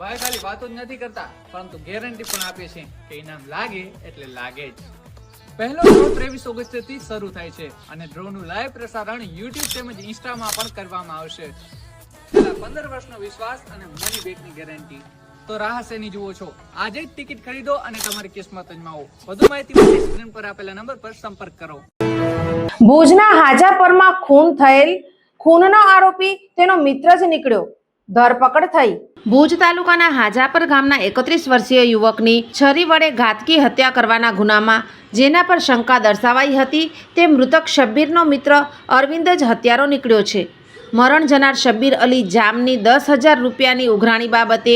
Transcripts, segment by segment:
ભાઈ ખાલી વાતો જ નથી કરતા, પરંતુ ગેરંટી પણ આપે છે કે ઇનામ લાગે એટલે લાગે જ. પહેલો ડ્રો ત્રેવીસ ઓગસ્ટથી શરૂ થાય છે અને ડ્રોનું લાઈવ પ્રસારણ યુટ્યુબ તેમજ ઇન્સ્ટામાં પણ કરવામાં આવશે. પંદર વર્ષનો વિશ્વાસ અને મની બેકની ગેરંટી તો રાહ શેની જુઓ છો? આજે જ ટિકિટ ખરીદો અને તમારી કિસ્મત અજમાવો. વધુ માહિતી માટે સ્ક્રીન પર આપેલા નંબર પર સંપર્ક કરો. ભુજના હાજાપરમાં ખૂન થયેલ, ખૂનનો આરોપી તેનો મિત્ર જ નીકળ્યો. ધરપકડ થઈ. ભુજ તાલુકાના હાજાપર ગામના એકત્રીસ વર્ષીય યુવકની છરી વડે ઘાતકી હત્યા કરવાના ગુનામાં જેના પર શંકા દર્શાવાઈ હતી તે મૃતક શબ્બીરનો મિત્ર અરવિંદ જ હત્યારો નીકળ્યો છે. મરણ જનાર શબ્બીર અલી જામની દસ હજાર રૂપિયાની ઉઘરાણી બાબતે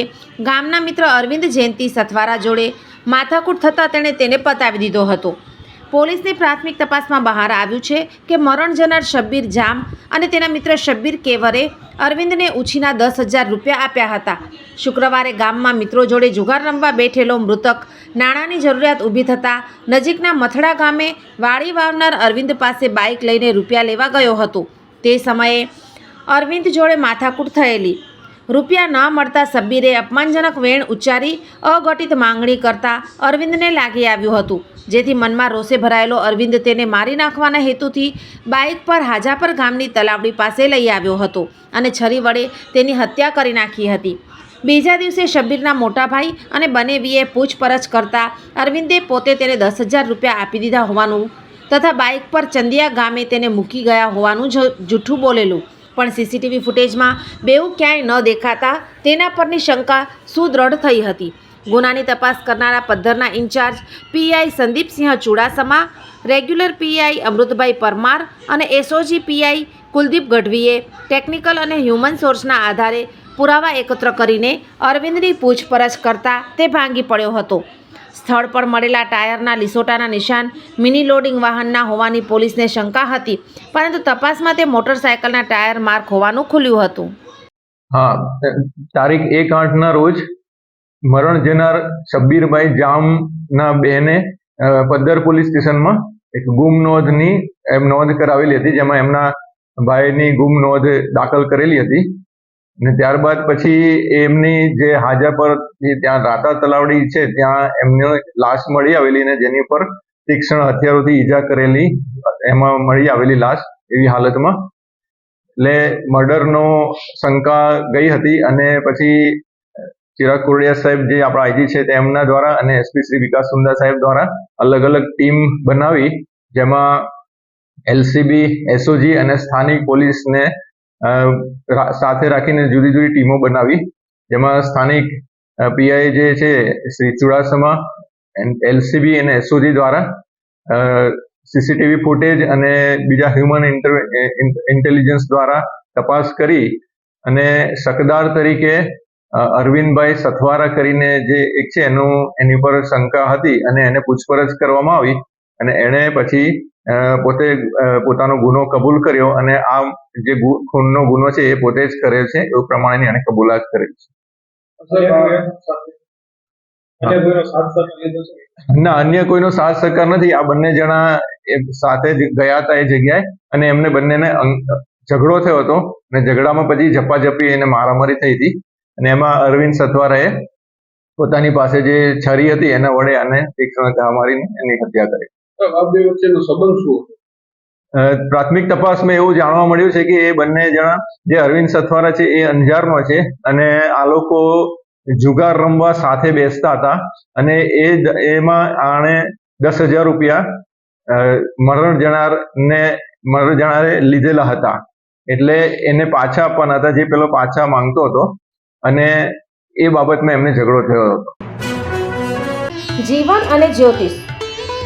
ગામના મિત્ર અરવિંદ જયંતિ સથવારા જોડે માથાકૂટ થતાં તેણે તેને પતાવી દીધો હતો. પોલીસની પ્રાથમિક તપાસમાં બહાર આવ્યું છે કે મરણ જનાર શબ્બીર જામ અને તેના મિત્ર શબ્બીર કેવરે અરવિંદને ઉછીના દસ હજાર રૂપિયા આપ્યા હતા. શુક્રવારે ગામમાં મિત્રો જોડે જુગાર રમવા બેઠેલો મૃતક નાણાંની જરૂરિયાત ઊભી થતાં નજીકના મથડા ગામે વાડી વાવનાર અરવિંદ પાસે બાઇક લઈને રૂપિયા લેવા ગયો હતો. તે સમયે અરવિંદ જોડે માથાકૂટ થયેલી રૂપિયા ન મળતા સબ્બીરે અપમાનજનક વેણ ઉચ્ચારી અઘટિત માંગણી કરતા અરવિંદને લાગી આવ્યું હતું. જેથી મનમાં રોષે ભરાયેલો અરવિંદ તેને મારી નાખવાના હેતુથી બાઇક પર હાજાપર ગામની તલાવડી પાસે લઈ આવ્યો હતો અને છરી વડે તેની હત્યા કરી નાખી હતી. બીજા દિવસે શબ્બીરના મોટા ભાઈ અને બનેવીએ પૂછપરછ કરતા અરવિંદે પોતે તેને દસ હજાર રૂપિયા આપી દીધા હોવાનું તથા બાઇક પર ચંદિયા ગામે તેને મૂકી ગયા હોવાનું જૂઠું બોલેલું. પણ સીસીટીવી ફૂટેજમાં બેઉ ક્યાંય ન દેખાતા તેના પરની શંકા સુદૃઢ થઈ હતી. ગુનાની તપાસ કરનારા પદ્ધરના in charge PI Sandeepsinh Chudasama, regular PI Amrutbhai Parmar અને એસઓજી પીઆઈ કુલદીપ ગઢવીએ ટેકનિકલ અને હ્યુમન સોર્સના આધારે પુરાવા એકત્ર કરીને અરવિંદની પૂછપરછ કરતા તે ભાંગી પડ્યો હતો. સ્થળ પર મળેલા ટાયરના લિસોટાના નિશાન, મિની લોડિંગ વાહનના હોવાની પોલીસને શંકા હતી, પરંતુ તપાસમાં તે મોટરસાયકલના ટાયર માર્ક હોવાનું ખુલ્યું હતું. હા, તારીખ એક આઠના રોજ મરણ જનાર શબ્બીરભાઈ જામના બેને પદ્દર પોલીસ સ્ટેશનમાં એક ગુમ નોંધની એમ નોંધ કરાવેલી હતી, જેમાં એમના ભાઈની ગુમ નોંધ દાખલ કરેલી હતી. અને ત્યારબાદ પછી એમની જે હાજા પર ત્યાં રાતા તલાવડી છે, ત્યાં એમને લાશ મળી આવેલી ને જેની પર તીક્ષ્ણ હથિયારોથી ઈજા કરેલી, એમાં મળી આવેલી લાશ એવી હાલતમાં. એટલે મર્ડરનો શંકા ગઈ હતી અને પછી ચિરાગ કુરડિયા સાહેબ જે આપણા આઈજી છે તેમના દ્વારા અને એસપી શ્રી વિકાસ સુંદર સાહેબ દ્વારા અલગ અલગ ટીમ બનાવી, જેમાં એલસીબી, એસઓજી અને સ્થાનિક પોલીસને સાથે રાખીને જુદી જુદી ટીમો બનાવી. જેમાં સ્થાનિક પીઆઈ જે છે, શ્રી ચુડાસમા એલસીબી અને એસઓજી દ્વારા સીસીટીવી ફૂટેજ અને બીજા હ્યુમન ઇન્ટેલિજન્સ દ્વારા તપાસ કરી અને શકદાર તરીકે અરવિંદભાઈ સથવારા કરીને જે એક છે, એનું, એની પર શંકા હતી અને એને પૂછપરછ કરવામાં આવી. અને એણે પછી પોતે પોતાનો ગુનો કબૂલ કર્યો અને આ જે ખૂનનો ગુનો છે એ પોતે જ કરેલ છે એવું પ્રમાણેની એણે કબૂલાત કરેલ છે. ના અન્ય કોઈનો સાથ સહકાર નથી. આ બંને જણા એ સાથે જ ગયા હતા એ જગ્યાએ અને એમને બંનેને ઝઘડો થયો હતો અને ઝઘડામાં પછી ઝપાઝપી એને મારામારી થઈ હતી અને એમાં અરવિંદ સથવારાએ પોતાની પાસે જે છરી હતી એના વડે આને તીક્ષ્ણ ઘા મારીને એની હત્યા કરી. આ બે વચ્ચેનો સંબંધ શું હતો? પ્રાથમિક તપાસમાં એવું જાણવા મળ્યું છે કે એ બંને જણા જે અરવિંદ સથવારા છે એ અંજારનો છે અને આ લોકો જુગાર રમવા સાથે બેસતા હતા અને એ એમાં આણે દસ હજાર રૂપિયા મરણ જનાર ને મરણ જનારે લીધેલા હતા. એટલે એને પાછા આપવાના હતા જે પેલો પાછા માંગતો હતો અને એ બાબતમાં એમને ઝઘડો થયો હતો. જીવન અને જ્યોતિષ.